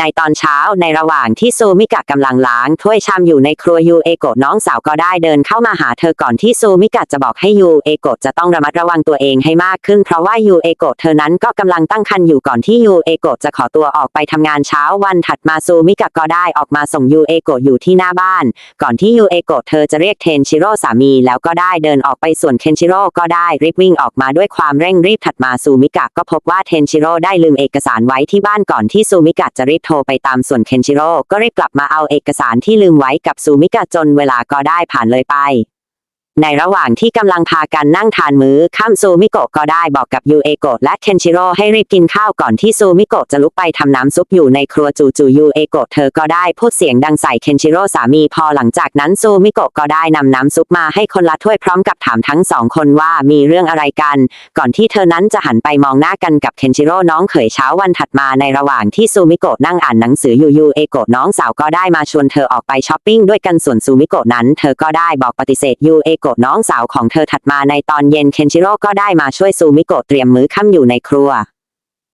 ในตอนเช้าในระหว่างที่ซูมิกะกำลังล้างถ้วยชามอยู่ในครัวยูเอโกะน้องสาวก็ได้เดินเข้ามาหาเธอก่อนที่ซูมิกะจะบอกให้ยูเอโกะจะต้องระมัดระวังตัวเองให้มากขึ้นเพราะว่ายูเอโกะเธอนั้นก็กำลังตั้งครรภ์อยู่ก่อนที่ยูเอโกะจะขอตัวออกไปทำงานเช้าวันถัดมาซูมิกะก็ได้ออกมาส่งยูเอโกะอยู่ที่หน้าบ้าน ก่อนที่ยูเอโกะเธอจะเรียกเทนชิโร่สามีแล้วก็ได้เดินออกไปส่วนเคนชิโร่ก็ได้รีบวิ่งออกมาด้วยความเร่งรีบถัดมาซูมิกะก็พบว่าเทนชิโร่ได้ลืมเอกสารไว้ที่บ้านก่อนที่ซูมิกะจะรีบโทรไปตามส่วนเคนชิโร่ก็รีบกลับมาเอาเอกสารที่ลืมไว้กับซูมิกะจนเวลาก็ได้ผ่านเลยไป ในระหว่างที่กำลังพากันนั่งทานมื้อค่ำซูมิโกะก็ได้บอกกับยูเอโกะและเคนชิโร่ให้รีบกินข้าวก่อนที่ซูมิโกะจะลุกไปทำน้ำซุปอยู่ในครัวจู่ๆยูเอโกะเธอก็ได้พูดเสียงดังใส่เคนชิโร่สามีพอหลังจากนั้นซูมิโกะก็ได้นำน้ำซุปมาให้คนละถ้วยพร้อมกับถามทั้งสองคนว่ามีเรื่องอะไรกัน ก่อนที่เธอนั้นจะหันไปมองหน้ากันกับเคนชิโร่น้องเขยเช้าวันถัดมาในระหว่างที่ซูมิโกะนั่งอ่านหนังสืออยู่ยูเอโกะน้องสาวก็ได้มาชวนเธอออกไปช้อปปิ้งด้วยกันส่วนซูมิโกะนั้น เธอก็ได้บอกปฏิเสธยูเอโกะน้องสาวของเธอถัดมาในตอนเย็นเคนชิโร่ก็ได้มาช่วยซูมิโกะเตรียมมื้อค่ำอยู่ในครัว